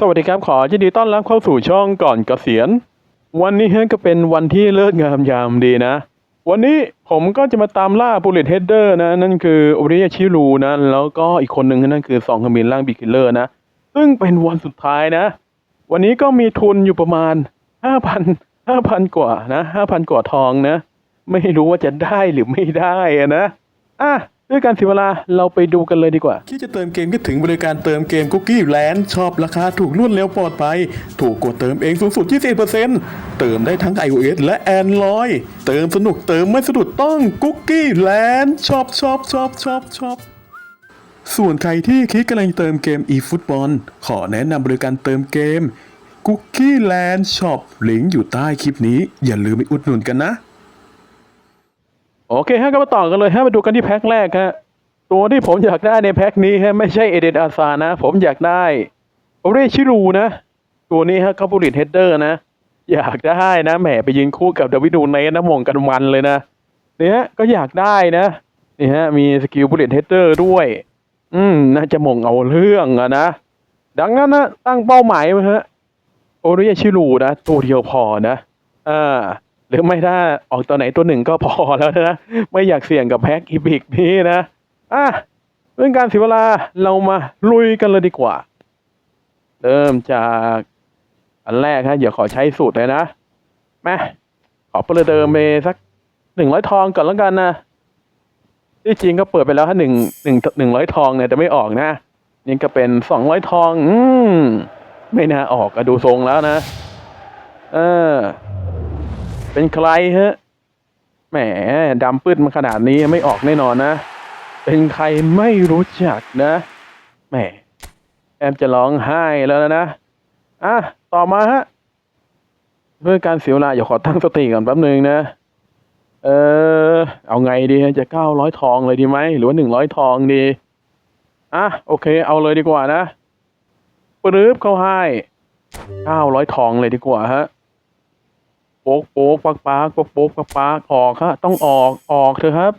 สวัสดีครับ ขอยินดีต้อนรับเข้าสู่ช่องก่อนเกษียณ วันนี้ฮะก็เป็นวันที่เลิศงามยามดีนะ วันนี้ผมก็จะมาตามล่า Bullet Header นะ นั่นคือโอริยาชิรูนะ แล้วก็อีกคนหนึ่งนั่นคือสองขมินล่างบิคิลเลอร์นะ ซึ่งเป็นวันสุดท้ายนะ วันนี้ก็มีทุนอยู่ประมาณห้าพันห้าพันกว่านะห้าพันกว่าทองนะ ไม่รู้ว่าจะได้หรือไม่ได้นะอะ ด้วยการเสียเวลาเราไปดูกันเลยดีกว่าที่จะเติมเกมก็ถึงบริการเติมเกมคุกกี้แลนด์ชอบราคาถูกรวดเร็วปลอดภัย ถูกกว่าเติมเองสูงสุด 20%เติมได้ทั้ง iOS และ Android เติมสนุกเติมไม่สะดุดต้องคุกกี้แลนด์ชอบชอบชอบชอบชอบส่วนใครที่คิดกำลังเติมเกม eFootball ขอแนะนำบริการเติมเกม Cookie Land Shop ลิงก์อยู่ใต้คลิปนี้ อย่าลืมไปอุดหนุนกันนะ โอเคฮะก็มาต่อกันเลยฮะมาดูกันที่แพ็คแรกฮะตัวที่ผมอยากได้ในแพ็คนี้ฮะไม่ใช่เอเดนอาซานะ ผมอยากได้โอเรชิรูนะ ตัวนี้ฮะคาบูริตเฮดเดอร์นะ อยากได้นะแหมไปยืนคู่กับดาวิดูในนะมองกันวันเลยนะเนี่ยก็อยากได้นะนี่ฮะมีสกิลบูริตเฮดเดอร์ด้วย อืมน่าจะมองเอาเรื่องอะนะดังนั้นนะตั้งเป้าหมายไว้ฮะโอเรชิรูนะ ตัวเดียวพอนะอ่า หรือไม่ถ้าออกตัวไหนตัวหนึ่งก็พอแล้วนะ ไม่อยากเสี่ยงกับแพ็กอีพิกนี้นะอะเรื่องการเสียเวลาเรามาลุยกันเลยดีกว่า เริ่มจากอันแรกฮะเดี๋ยวขอใช้สูตรเลยนะแม่ขอเปิดเดิมไปสักหนึ่งร้อยทองก่อนแล้วกันนะที่จริงก็เปิดไปแล้วฮะหนึ่งหนึ่งหนึ่งร้อยทองเนี่ยแต่ไม่ออกนะ นี่ก็เป็นสองร้อยทอง อืมไม่น่าออกอะดูทรงแล้วนะ เออ เป็นใครฮะแหมดำปื้ดมาขนาดนี้ไม่ออกแน่นอนนะ เป็นใครไม่รู้จักนะแหมแอมจะร้องไห้แล้วนะอะต่อมาฮะเพื่อการเสียเวลาอย่าขอตั้งสติก่อนแป๊บนึงนะ เออ เอาไงดีจะเก้าร้อยทองเลยดีไหมหรือว่าหนึ่งร้อยทองดีอะโอเค เอาเลยดีกว่านะปรื๊บเข้าให้เก้าร้อยทองเลยดีกว่าฮะ ป๊กโป๊กปักปักโป๊กโป๊กปักปักออกฮะต้องออกออกเถอะครับ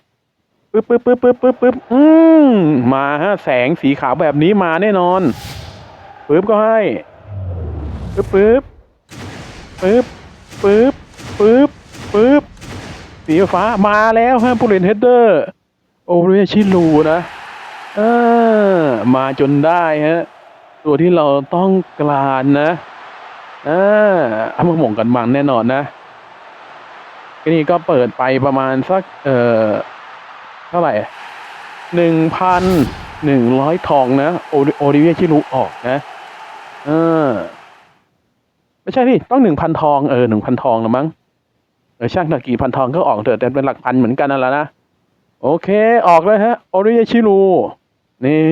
ปึ๊บปึ๊บปึ๊บปึ๊บปึ๊บปึ๊บอืมมาฮะแสงสีขาวแบบนี้มาแน่นอนปึ๊บก็ให้ปึ๊บปึ๊บปึ๊บปึ๊บปึ๊บปึ๊บสีฟ้ามาแล้วฮะผู้เล่นเฮดเดอร์โอเรียชิลูนะเออมาจนได้ฮะตัวที่เราต้องการนะเออเอามาหม่งกันมันแน่นอนนะ นี่ก็เปิดไปประมาณสักเอ่อเท่าไหร่หนึ่งพันหนึ่งร้อยทองนะ โอโอริเวียชิรุออกนะ เออ ไม่ใช่นี่ต้องหนึ่งพันทองเออหนึ่งพันทองละมั้งเออช่างหนักกี่พันทองก็ออกเถอะแต่เป็นหลักพันเหมือนกันนั่นแหละนะ โอเค ออกเลยฮะ โอริเวียชิรุนี่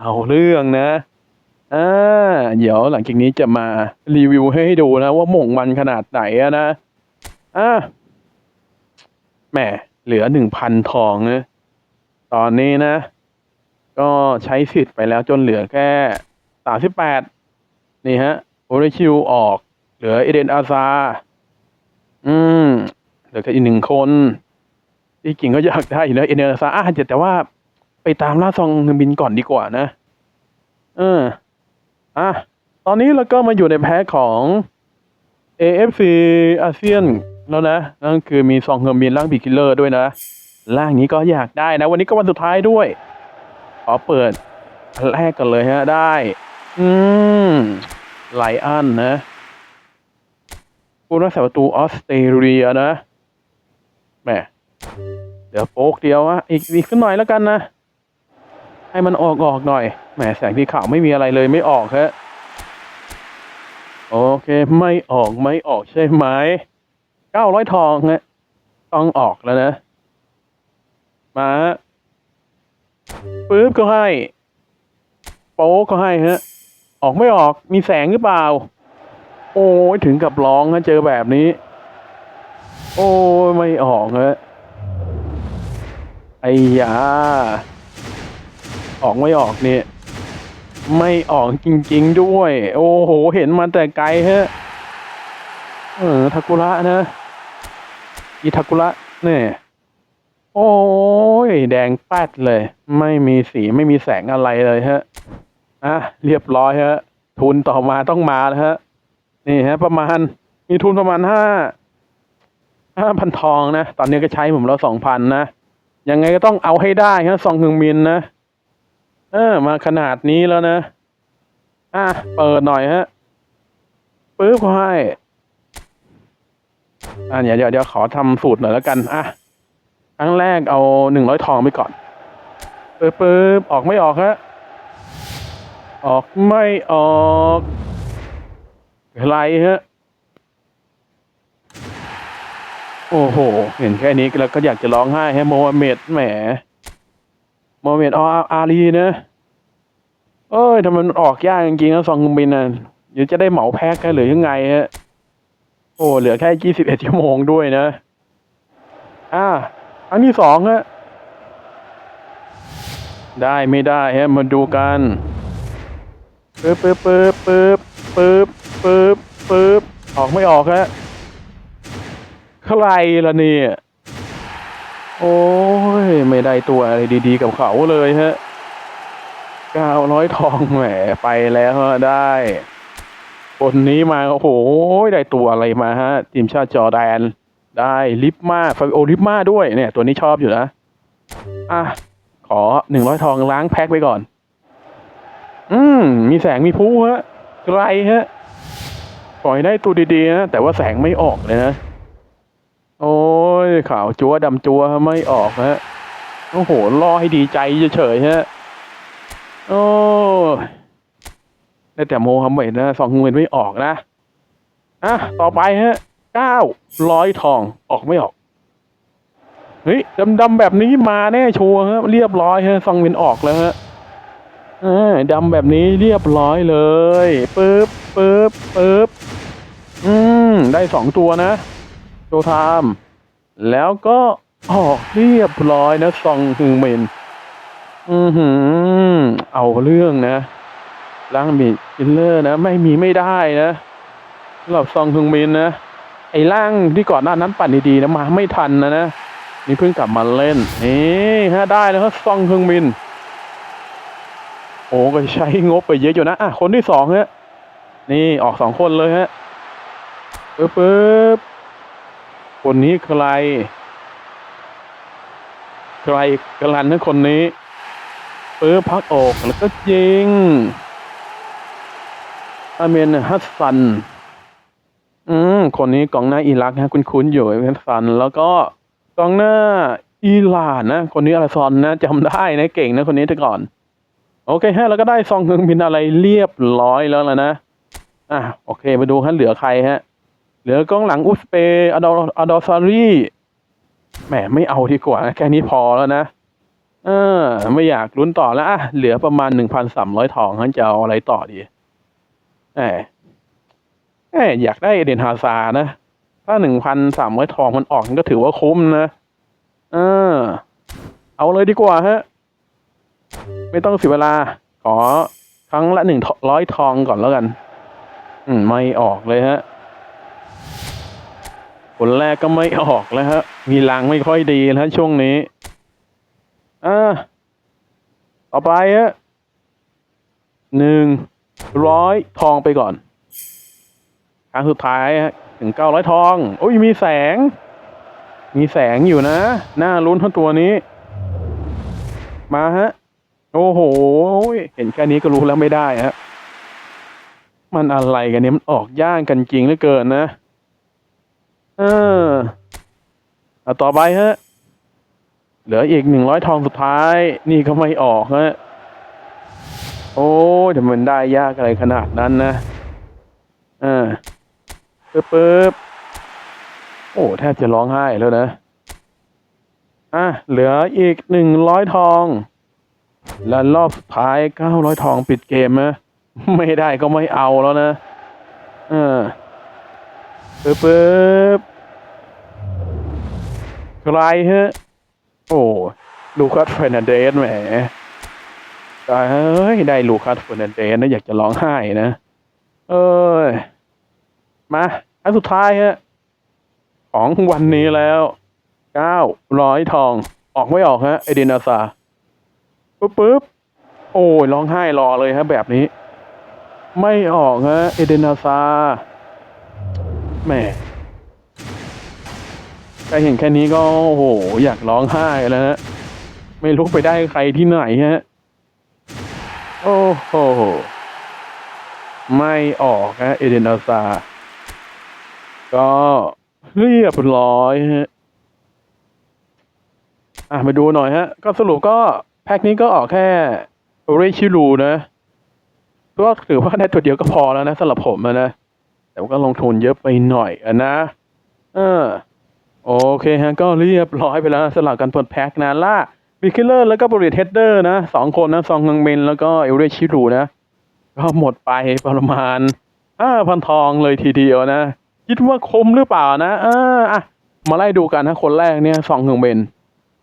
เอาเรื่องนะอ่าเดี๋ยวหลังจากนี้จะมารีวิวให้ดูนะ ว่าหม่งมันขนาดไหนนะอะ แหมเหลือหนึ่งพันทองนะตอนนี้นะ ก็ใช้สิทธิ์ไปแล้วจนเหลือแค่สามสิบแปดนี่ฮะโอเรชิวออก เหลือเอเดนอาซา อืม เหลือแค่อีกหนึ่งคนที่จริงก็อยากได้อยู่แล้วเอเดนอาซาอะแต่ว่าไปตามล่าซองเงินบินก่อนดีกว่านะ เออ อะ ตอนนี้เราก็มาอยู่ในแพ็คของ AFC อาเซียน แล้วนะนั่นคือมีซองเฮอร์มินร่างบีคิลเลอร์ด้วยนะร่างนี้ก็อยากได้นะ วันนี้ก็วันสุดท้ายด้วย ขอเปิดแรกกันเลยฮะ ได้ อืมไลอันนะผู้รักษาประตูออสเตรเลียนะแหมเดี๋ยวโป๊กเดียวอะอีกอีกสักหน่อยแล้วกันนะ ให้มันออกออกหน่อยแหมแสงที่ขาวไม่มีอะไรเลยไม่ออกฮะโอเค ไม่ออกไม่ออกใช่ไหม เก้าร้อยทองฮะต้องออกแล้วนะ มาปึ๊บก็ให้ โป๊กก็ให้ฮะ ออกไม่ออกมีแสงหรือเปล่า โอ้ยถึงกับร้องฮะเจอแบบนี้ โอ้ยไม่ออกฮะไอ้ยาออกไม่ออกเนี่ย ไม่ออกจริง ๆ ด้วย โอ้โห เห็นมาแต่ไกลฮะ เออทากุระนะ อีทากุระเนี่ยโอ้ย แดงแป๊ดเลย ไม่มีสีไม่มีแสงอะไรเลยฮะอะเรียบร้อยฮะ ทุนต่อมาต้องมาแล้วฮะ นี่ฮะ ประมาณ มีทุนประมาณห้าห้าพันทองนะ ตอนนี้ก็ใช้ผมแล้วสองพันนะ ยังไงก็ต้องเอาให้ได้ฮะซองฮึงมินนะเออมาขนาดนี้แล้วนะ อะ เปิดหน่อยฮะ ปึ๊บเขาให้ อะเดี๋ยวเดี๋ยวเดี๋ยวขอทำสูตรหน่อยแล้วกันอะครั้งแรกเอาหนึ่งร้อยทองไปก่อนปึ๊บปึ๊บออกไม่ออกฮะออกไม่ออกอะไรฮะโอ้โห เห็นแค่นี้แล้วก็อยากจะร้องไห้ฮะโมฮัมเหม็ดแหมโมฮัมเหม็ดออาลีนะเอ้ยทำไมมันออกยากจริงๆนะซองกุมบินน่ะเดี๋ยวจะได้เหมาแพ็คกันหรือยังไงฮะ โอ้เหลือแค่ยี่สิบเอ็ดชั่วโมงด้วยนะ อ่าอันที่สองฮะได้ไม่ได้ฮะมาดูกันปึ๊บปึ๊บปึ๊บปึ๊บปึ๊บปึ๊บปึ๊บออกไม่ออกฮะใครล่ะเนี่ยโอ้ย ไม่ได้ตัวอะไรดีๆกับเขาเลยฮะเก้าร้อยทองแหมไปแล้วฮะได้ คนนี้มา โอ้โห ได้ตัวอะไรมาฮะ ทีมชาติจอร์แดน ได้ลิปมาฟาโอลิปมาด้วยเนี่ย ตัวนี้ชอบอยู่นะ อะ ขอหนึ่งร้อยทองล้างแพ็คไปก่อน อืม มีแสงมีผู้ฮะ ไกลฮะ ปล่อยได้ตัวดีๆนะ แต่ว่าแสงไม่ออกเลยนะ โอ้ยขาวจัวดำจัวไม่ออกฮะ โอ้โหรอให้ดีใจเฉยๆฮะ โอ้ย ได้แต่โมฮัมเหม็ดนะสองเงินไม่ออกนะอะต่อไปฮะเก้าร้อยทองออกไม่ออกเฮ้ยดำๆแบบนี้มาแน่ชัวร์ฮะเรียบร้อยฮะซองเวินออกแล้วฮะอดำแบบนี้เรียบร้อยเลยปึ๊บปึ๊บปึ๊บอืมได้สองตัวนะโจไทามแล้วก็ออกเรียบร้อยนะซองฮึงเมนอือหือ เอาเรื่องนะ ล้างมีกินเลอร์นะ ไม่มีไม่ได้นะสำหรับซองฮึงเมนนะ ไอ้ร่างที่ก่อนหน้านั้นปั่นดีๆนะมาไม่ทันนะนะนี่เพิ่งกลับมาเล่นนี่ฮะได้แล้วครับซองฮึงมิน โอ้ก็ใช้งบไปเยอะอยู่นะอะคนที่สองฮะนี่ออกสองคนเลยฮะปึ๊บปึ๊บคนนี้ใคร ใครกลันนะคนนี้ปึ๊บพักออกแล้วก็ยิง อาเมนฮัสซัน อืม คนนี้กองหน้าอิรักฮะคุณคุ้นอยู่เวนซัน แล้วก็กองหน้าอิหร่านนะ คนนี้อาราซอนนะจำได้นะเก่งนะคนนี้แต่ก่อน โอเคฮะ แล้วก็ได้ซองเงินบินอะไรเรียบร้อยแล้วล่ะนะ อะ โอเค มาดูฮะเหลือใครฮะ เหลือกองหลังอุซเปย์อดออดอซารีแหมไม่เอาดีกว่าแค่นี้พอแล้วนะเออ ไม่อยากลุ้นต่อแล้วอะเหลือประมาณหนึ่งพันสามร้อยทองฮะจะเอาอะไรต่อดี แหมแหมอยากได้เอเดนฮาซานะ ถ้าหนึ่งพันสามร้อยทองมันออกก็ถือว่าคุ้มนะเออเอาเลยดีกว่าฮะ ไม่ต้องเสียเวลา ขอครั้งละหนึ่งร้อยทองก่อนแล้วกัน อืม ไม่ออกเลยฮะผลแรกก็ไม่ออกแล้วฮะ มีลังไม่ค่อยดีแล้วช่วงนี้ อ่า ต่อไปฮะหนึ่ง ร้อยทองไปก่อนครั้งสุดท้ายฮะถึงเก้าร้อยทองโอ้ยมีแสง มีแสงอยู่นะหน้าลุ้นทั้งตัวนี้ มาฮะ โอ้โห เห็นแค่นี้ก็รู้แล้วไม่ได้ฮะมันอะไรกันเนี่ยมันออกย่างกันจริงเหลือเกินนะเออเอาต่อไปฮะ เหลืออีกหนึ่งร้อยทองสุดท้าย นี่ก็ไม่ออกฮะ โอ้ยแต่มันได้ยากอะไรขนาดนั้นนะอ่าปึ๊บปึ๊บโอ้แทบจะร้องไห้แล้วนะ อะ เหลืออีกหนึ่งร้อยทอง และรอบสุดท้ายเก้าร้อยทองปิดเกมนะไม่ได้ก็ไม่เอาแล้วนะเออปึ๊บปึ๊บใครฮะ โอ้ลูคัสเฟรนันเดสแหม ตายเฮ้ยได้ลูกคัสเฟรนันเดสนะอยากจะร้องไห้นะ เอ้ย มาอันสุดท้ายฮะของวันนี้แล้วเก้าร้อยทอง ออกไม่ออกฮะเอเดนาซาปึ๊บปึ๊บโอ้ยร้องไห้รอเลยฮะ แบบนี้ ไม่ออกฮะเอเดนาซาแหมใครเห็นแค่นี้ก็โอ้โหอยากร้องไห้แล้วฮะไม่รู้ไปได้ใครที่ไหนฮะ โอ้โห ไม่ออกฮะเอเดนาซา ก็เรียบร้อยฮะ อะ มาดูหน่อยฮะ ก็สรุปก็แพ็คนี้ก็ออกแค่โอเรชิรูนะก็ถือว่าได้ตัวเดียวก็พอแล้วนะสำหรับผมนะ แต่ว่าก็ลงทุนเยอะไปหน่อยอนะ เออ โอเคฮะ ก็เรียบร้อยไปแล้วสำหรับการเปิดแพ็คนะล่า บิคิลเลอร์แล้วก็บริเทเดอร์นะสองคนนะซองงังเมนแล้วก็เอลเรชิรูนะ ก็หมดไปประมาณห้าพันทองเลยทีเดียวนะ คิดว่าคมหรือเปล่านะเอออะมาไล่ดูกันนะคนแรกเนี่ยซองงังเมน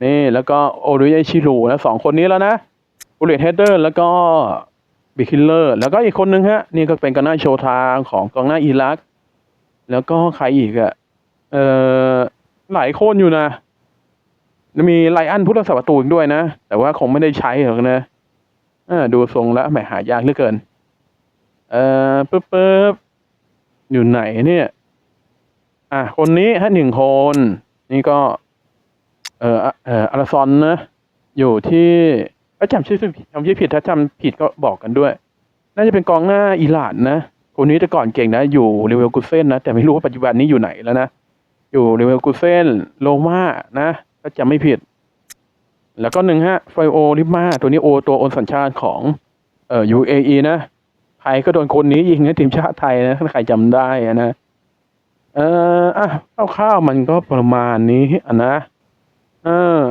นี่แล้วก็โอริยชิรูนะสองคนนี้แล้วนะบุเลตเฮดเดอร์แล้วก็บิคิลเลอร์แล้วก็อีกคนนึงฮะ นี่ก็เป็นกองหน้าโชทางของกองหน้าอิรัก แล้วก็ใครอีกอะเอ่อหลายคนอยู่นะ มีไลอันผู้รักษาประตูอีกด้วยนะ แต่ว่าคงไม่ได้ใช้หรอกนะดูทรงแล้วแหมหายากเหลือเกิน เอ่อปึ๊บปึ๊บอยู่ไหนเนี่ย อะคนนี้ฮะหนึ่งคน นี่ก็ เอ่อเอ่ออาราซอนนะ อยู่ที่เอ้ยจำชื่อผิดจำชื่อผิดถ้าจำผิดก็บอกกันด้วย น่าจะเป็นกองหน้าอิหร่านนะคนนี้แต่ก่อนเก่งนะ อยู่เลเวลกุเซนนะ แต่ไม่รู้ว่าปัจจุบันนี้อยู่ไหนแล้วนะ อยู่เลเวลกุเซนโลมานะ ถ้าจำไม่ผิด แล้วก็หนึ่งฮะไฟโอลิมาตัวนี้โอตัวโอนสัญชาติของเอ่อ UAE นะใครก็โดนคนนี้ยิงนะทีมชาติไทยนะถ้าใครจำได้อะนะเอ่ออะคร่าวๆมันก็ประมาณนี้อะนะเออ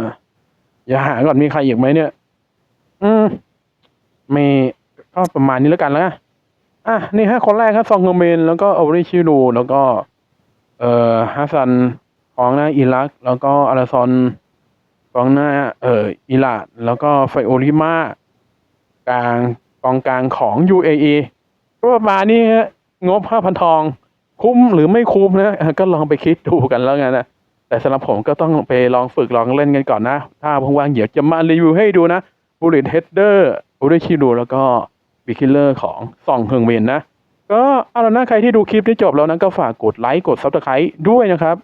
อย่าหาก่อนมีใครอีกไหมเนี่ย อืมมีก็ประมาณนี้แล้วกันแล้วอะนี่ฮะคนแรกครับซองโกเมน แล้วก็โอริชิรูแล้วก็ เอ่อฮัสซัน ของหน้าอิรัก แล้วก็อาราซอนของหน้าเอ่ออิหร่านแล้วก็ไฟโอลิมากลางกองกลางของ UAE ก็ประมาณนี้ฮะงบห้าพันทอง คุ้มหรือไม่คุ้มนะก็ลองไปคิดดูกันแล้วกันนะแต่สำหรับผมก็ต้องไปลองฝึกลองเล่นกันก่อนนะ ถ้าว่างๆเดี๋ยวจะมารีวิวให้ดูนะ Bullet Header โอเรชิรูแล้วก็บิคิลเลอร์ของซองเฮิงเวนนะ ก็เอาละนะใครที่ดูคลิปนี้จบแล้วนะก็ฝากกดไลค์กดซับสไครต์ด้วยนะครับ